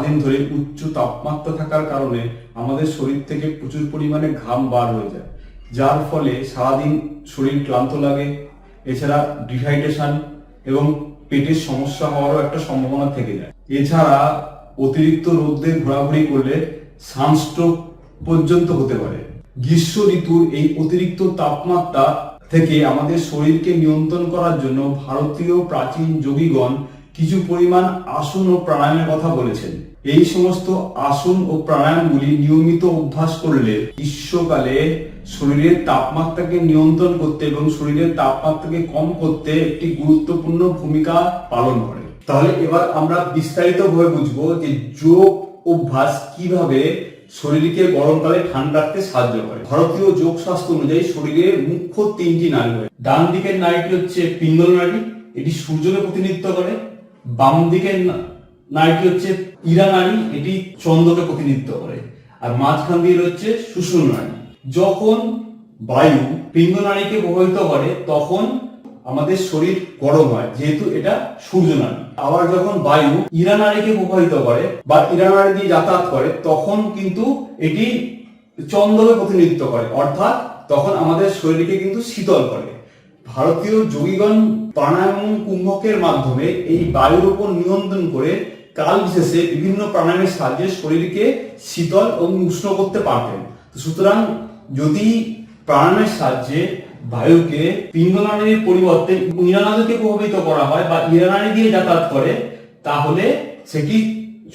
সারাদিন ধরে উচ্চ তাপমাত্রা থাকার কারণে আমাদের শরীর থেকে প্রচুর পরিমাণে ঘাম বার হয়ে যায়। যার ফলে সারাদিন শরীর ক্লান্ত লাগে, এছাড়া ডিহাইড্রেশন এবং পেটের সমস্যা হওয়ারও একটা সম্ভাবনা থেকে যায়। এছাড়া অতিরিক্ত রোদে ঘোরাঘুরি করলে সানস্ট্রোক পর্যন্ত হতে পারে। গ্রীষ্ম ঋতুর এই অতিরিক্ত তাপমাত্রা থেকে আমাদের শরীরকে নিয়ন্ত্রণ করার জন্য ভারতীয় প্রাচীন যোগীগণ কিছু পরিমাণ আসন ও প্রাণায়ামের কথা বলেছেন। এই সমস্ত আসন ও প্রাণায়ামগুলি নিয়মিত অভ্যাস করলে গ্রীষ্মকালে শরীরের তাপমাত্রাকে নিয়ন্ত্রণ করতে এবং শরীরের তাপমাত্রাকে কম করতে একটি গুরুত্বপূর্ণ ভূমিকা পালন করে। তাহলে এবার আমরা বিস্তারিত ভাবে বুঝব যে যোগ অভ্যাস কীভাবে শরীরকে গরমকালে ঠান্ডা রাখতে সাহায্য করে। ভারতীয় যোগ শাস্ত্র অনুযায়ী শরীরের মুখ্য তিনটি নাড়ি রয়েছে। ডান দিকের নাড়িটি হচ্ছে পিঙ্গল নাড়ি এটি সূর্যকে প্রতিনিধিত্ব করে। বাম দিকের না- নাড়িটি হচ্ছে ইরা নাড়ি এটি চন্দ্রকে প্রতিনিধিত্ব করে। আর মাঝখান দিয়ে রয়েছে সুষুম্ন নাড়ি যখন বায়ু পিঙ্গ নাড়িকে প্রভাবিত করে, তখন আমাদের শরীর গরম হয়, যেহেতু এটা সূর্য নাড়ি আবার যখন বায়ু ইরা নাড়িকে প্রভাবিত করে বা ইরা নাড়ি দিয়ে যাতায়াত করে, তখন কিন্তু এটি চন্দ্রকে প্রতিনিধিত্ব করে। অর্থাৎ তখন আমাদের শরীরকে কিন্তু শীতল করে। ভারতীয় যোগীগণ প্রাণায়াম কুম্ভকের মাধ্যমে এই বায়ুর উপর নিয়ন্ত্রণ করে কাল বিশেষে বিভিন্ন প্রাণায়ামের সাহায্যে শরীরকে শীতল এবং উষ্ণ করতে পারতেন। সুতরাং যদি প্রাণায়ামের সাহায্যে বায়ুকে পিঙ্গলানির পরিবর্তে ইরানাদিকে প্রভাবিত করা হয় বা ইরানারি দিয়ে যাতায়াত করে, তাহলে সেটি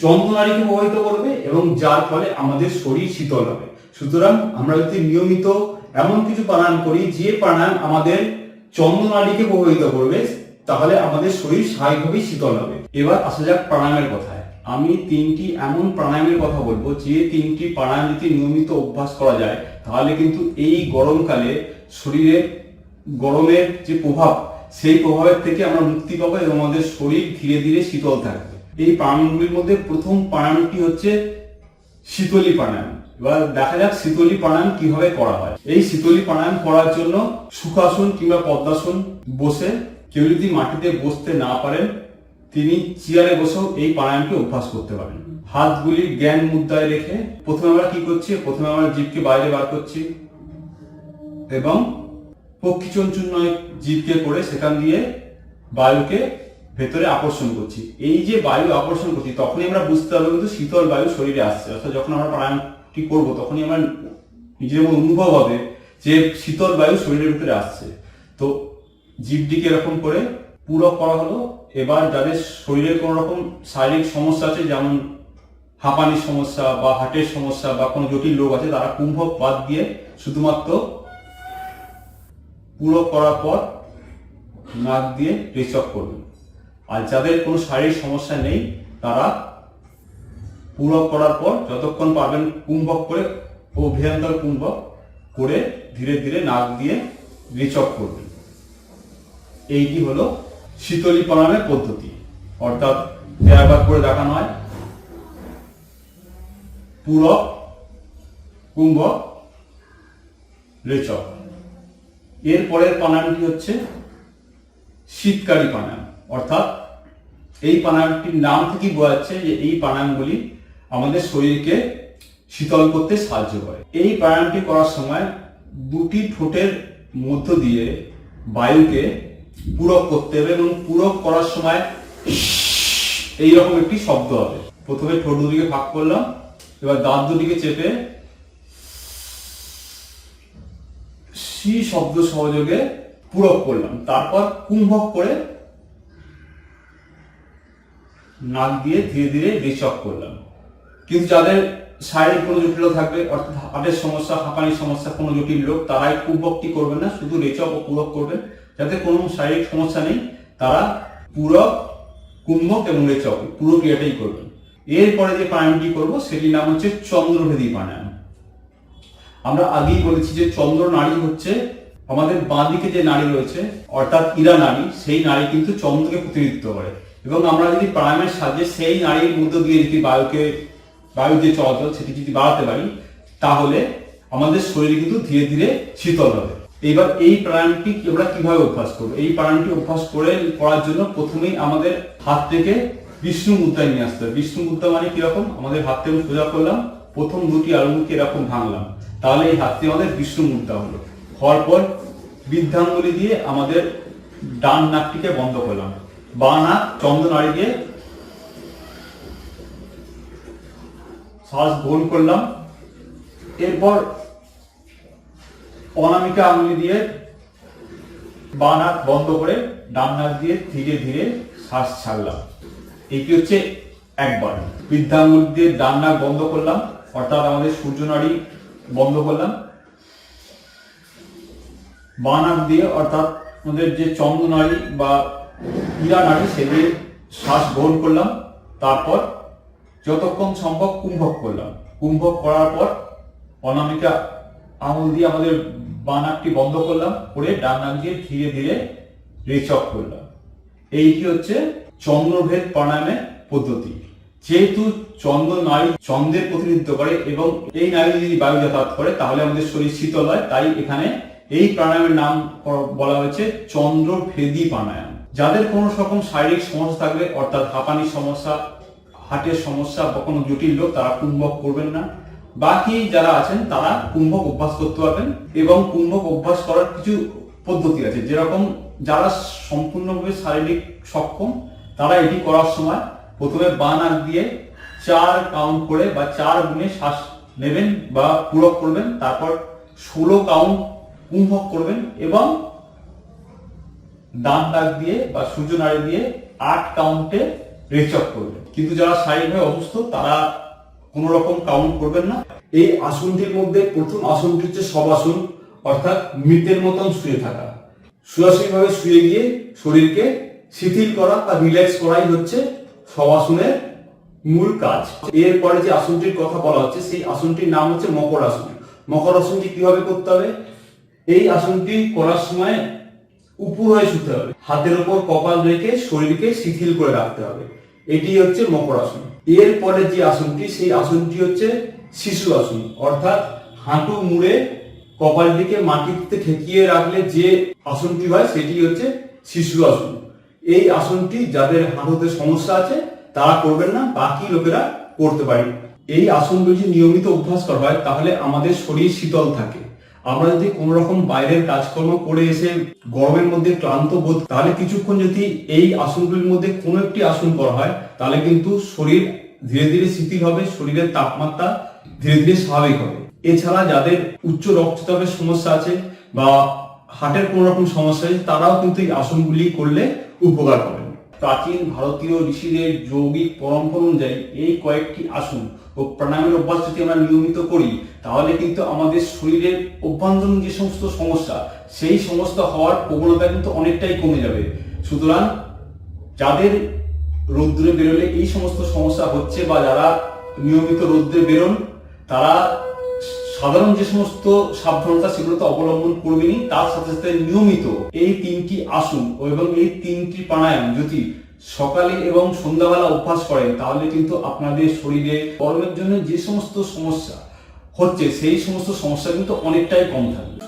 চন্দ্রনারীকে প্রভাবিত করবে এবং যার ফলে আমাদের শরীর শীতল হবে। সুতরাং আমরা যদি নিয়মিত এমন কিছু প্রাণায়াম করি, যে প্রাণায়াম আমাদের চন্দ্রনারীকে প্রভাবিত করবে তাহলে আমাদের শরীর স্বাভাবিকভাবেই শীতল হবে। এবার আসা যাক প্রাণায়ামের কথায়। আমি তিনটি এমন প্রাণায়ামের কথা বলব, যে তিনটি প্রাণায়াম যদি নিয়মিত অভ্যাস করা যায়, তাহলে কিন্তু এই গরমকালে শরীরের, গরমের যে প্রভাব, সেই প্রভাবের থেকে আমরা মুক্তি পাবো এবং আমাদের শরীর ধীরে ধীরে শীতল থাকবে। এই প্রাণায়ামগুলির মধ্যে প্রথম প্রাণায়ামটি হচ্ছে শীতলী প্রাণায়াম। এবার দেখা যাক শীতলী প্রাণায়াম কীভাবে করা হয়। এই শীতলী প্রাণায়াম করার জন্য সুখাসন কিংবা পদ্মাসন বসে কেউ যদি মাটিতে বসতে না পারেন, তিনি চেয়ারে বসেও এই প্রাণায়ামকে অভ্যাস করতে পারেন। হাতগুলি জ্ঞান মুদ্রায় রেখে প্রথমে আমরা কি করছি? প্রথমে আমরা জীবকে বাইরে বার করছি এবং পক্ষী চঞ্চুর নয় জীবকে করে সেখান দিয়ে বায়ুকে ভেতরে আকর্ষণ করছি। এই যে বায়ু আকর্ষণ করছি, তখনই আমরা বুঝতে পারব কিন্তু শীতল বায়ু শরীরে আসছে। অর্থাৎ যখন আমরা প্রাণায়ামটি করব, তখনই আমরা নিজের অনুভব হবে যে শীতল বায়ু শরীরের ভিতরে আসছে। তো জীবটিকে এরকম করে পুরো করা হলো। এবার যাদের শরীরে কোনো রকম শারীরিক সমস্যা আছে, যেমন হাঁপানির সমস্যা বা হার্টের সমস্যা বা কোনো জটিল রোগ আছে, তারা কুম্ভ বাদ দিয়ে শুধুমাত্র পুরো করার পর নাক দিয়ে রিচক করবেন। আর যাদের কোনো শারীরিক সমস্যা নেই, তারা পুরো করার পর যতক্ষণ পারবেন কুম্ভক করে অভিয়ন্তর কুম্ভক করে ধীরে ধীরে নাক দিয়ে রিচক করবেন। এইটি হলো শীতলী প্রাণায়ামের পদ্ধতি। অর্থাৎ একবার করে দেখানো হয়। পূরক কুম্ভক রেচক এর পরের প্রাণায়ামটি হচ্ছে শীতকারী প্রাণায়াম। অর্থাৎ এই প্রাণায়ামটির নাম থেকেই বোঝা যাচ্ছে যে এই প্রাণায়ামগুলি আমাদের শরীরকে শীতল করতে সাহায্য করে। এই প্রাণায়ামটি করার সময় দুটি ঠোঁটের মধ্য দিয়ে বায়ুকে পূরক করতে হবে এবং পূরক করার সময় এইরকম একটি শব্দ হবে। প্রথমে ঠোঁট দুদিকে ভাগ করলাম, এবার দাঁত দুদিকে চেপে সি শব্দ সহযোগে পূরক করলাম। তারপর কুম্ভক করে নাক দিয়ে ধীরে ধীরে রিচক করলাম। কিন্তু যাদের শারীরিক কোনো জটিলতা থাকবে, অর্থাৎ হার্টের সমস্যা, হাঁপানির সমস্যা কোনো জটিল লোক, তারাই কুম্ভকটি করবেন না, শুধু রেচক ও পূরক করবেন। যাতে কোনো শারীরিক সমস্যা নেই, তারা পূরক, কুম্ভক এবং রেচক পুরো ক্রিয়াটাই করবেন এরপরে যে প্রাণায়ামটি করব, সেটির নাম হচ্ছে চন্দ্রভেদী প্রাণায়াম। আমরা আগেই বলেছি যে চন্দ্র নারী হচ্ছে আমাদের বাঁ দিকে যে নারী রয়েছে, অর্থাৎ ইরা নারী, সেই নারী কিন্তু চন্দ্রকে প্রতিনিধিত্ব করে। এবং আমরা যদি প্রাণায়ামের সাহায্যে সেই নারীর মধ্য দিয়ে যদি বায়ুকে বায়ু যে চলাচল, সেটি যদি বাড়াতে পারি, তাহলে আমাদের শরীর কিন্তু ধীরে ধীরে শীতল হবে। এবার এই প্রাণায়ামটি আমরা কীভাবে অভ্যাস করব? এই প্রাণায়ামটি অভ্যাস করে করার জন্য প্রথমেই আমাদের হাত থেকে বিষ্ণু মুদ্রায় নিয়ে আসতে হবে। বিষ্ণু মুদ্রা মানে কীরকম আমাদের হাত থেকে সোজা করলাম, প্রথম দুটি আঙুলকে এরকম ভাঙলাম। তাহলে এই হাতটি আমাদের বিষ্ণু মুদ্রা হলো। হওয়ার পর বৃদ্ধাঙ্গুলি দিয়ে আমাদের ডান নাকটিকে বন্ধ করলাম। বা নাক চন্দ্রনাড়ি দিয়ে শ্বাস গ্রহণ করলাম। এরপর অনামিকা আঙুলি দিয়ে বা নাক বন্ধ করে ডান নাক দিয়ে ধীরে ধীরে শ্বাস ছাড়লাম। এটি হচ্ছে একবার। বৃদ্ধাঙ্গুল দিয়ে ডান নাক বন্ধ করলাম, অর্থাৎ আমাদের সূর্য নাড়ি বন্ধ করলাম। বাঁ নাক দিয়ে, অর্থাৎ আমাদের যে চন্দ্র নাড়ি বা ইরা নাড়ি, সে দিয়ে শ্বাস গ্রহণ করলাম। তারপর যতক্ষণ সম্ভব কুম্ভক করলাম। কুম্ভক করার পর অনামিকা আঙুল দিয়ে আমাদের বাঁ বন্ধ করলাম, করে ডান দিয়ে ধীরে ধীরে রেচক করলাম। এইটি হচ্ছে? চন্দ্রভেদ প্রাণায়ামের পদ্ধতি। যেহেতু চন্দ্র নারী চন্দ্রের প্রতিনিধিত্ব করে এবং এই নারী যদি বায়ু যাতায়াত করে, তাহলে আমাদের শরীর শীতল হয়। তাই এখানে এই প্রাণায়ামের নাম বলা হয়েছে চন্দ্রভেদী প্রাণায়াম। যাদের কোনো রকম শারীরিক সমস্যা থাকবে, অর্থাৎ হাঁপানির সমস্যা, হার্টের সমস্যা বা কোনো জটিল রোগ, তারা কুম্ভক করবেন না। বাকি যারা আছেন, তারা কুম্ভক অভ্যাস করতে পারবেন এবং কুম্ভক অভ্যাস করার কিছু পদ্ধতি আছে। যেরকম যারা সম্পূর্ণভাবে শারীরিক সক্ষম, তারা এটি করার সময় প্রথমে বাঁ নাক দিয়ে চার কাউন্ট করে বা চার গুণে শ্বাস নেবেন বা পূরক করবেন, তারপর ষোলো কাউন্ট কুম্ভক করবেন এবং ডান নাক দিয়ে বা সূর্য নাড়ি দিয়ে আট কাউন্টে রেচক করবেন। কিন্তু যারা শারীরিকভাবে অসুস্থ, তারা কোনো রকম কাউন্ট করবেন না। এই আসনটির মধ্যে প্রথম আসনটি হচ্ছে সবাসন অর্থাৎ মৃতের মতন শুয়ে থাকা। শুয়াশুই ভাবে শুয়ে গিয়ে শরীরকে শিথিল করা বা রিল্যাক্স করাই হচ্ছে সবাসনের মূল কাজ। এরপরে যে আসনটির কথা বলা হচ্ছে, সেই আসনটির নাম হচ্ছে মকর আসন। মকর আসনটি কীভাবে করতে হবে? এই আসনটি করার সময় উপর হয়ে শুতে হবে। হাতের উপর কপাল রেখে শরীরকে শিথিল করে রাখতে হবে। এটি হচ্ছে মকর আসন। এরপরে যে আসনটি, সেই আসনটি হচ্ছে শিশু আসন। অর্থাৎ হাঁটু মুড়ে কপালটিকে মাটিতে ঠেকিয়ে রাখলে যে আসনটি হয়, সেটি হচ্ছে শিশু আসন। এই আসনটি যাদের হাঁটুতে সমস্যা আছে, তারা করবেন না, বাকি লোকেরা করতে পারে এই আসনগুলি যদি নিয়মিত অভ্যাস করা হয়, তাহলে আমাদের শরীর শীতল থাকে। আমরা যদি কোন রকম বাইরের কাজকর্ম করে এসে গরমের মধ্যে ক্লান্ত বোধ, তাহলে কিছুক্ষণ যদি এই আসনগুলির মধ্যে কোনো একটি আসন করা হয়, তাহলে কিন্তু শরীর ধীরে ধীরে শিথিল হবে, শরীরের তাপমাত্রা ধীরে ধীরে স্বাভাবিক হবে। এছাড়া যাদের উচ্চ রক্তচাপের সমস্যা আছে বা হার্টের কোনো রকম সমস্যা আছে, তারাও কিন্তু এই আসনগুলি করলে উপকার পাবেন। প্রাচীন ভারতীয় ঋষিদের যৌগিক পরম্পরা অনুযায়ী এই কয়েকটি আসন ও প্রাণায়ামের অভ্যাস যদি আমরা নিয়মিত করি, তাহলে কিন্তু আমাদের শরীরের অভ্যন্তরীণ যে সমস্ত সমস্যা, সেই সমস্ত হওয়ার প্রবণতা কিন্তু অনেকটাই কমে যাবে। সুতরাং যাদের রৌদ্রে বেরোলে এই সমস্ত সমস্যা হচ্ছে বা যারা নিয়মিত রৌদ্রে বেরোন তারা সাধারণ যে সমস্ত সাবধানতা সেগুলো তো অবলম্বন করবেনই, তার সাথে সাথে নিয়মিত এই তিনটি আসন এবং এই তিনটি প্রাণায়াম যদি সকালে এবং সন্ধ্যাবেলা অভ্যাস করেন, তাহলে কিন্তু আপনাদের শরীরে গরমের জন্য যে সমস্ত সমস্যা হচ্ছে, সেই সমস্ত সমস্যা কিন্তু অনেকটাই কম থাকবে।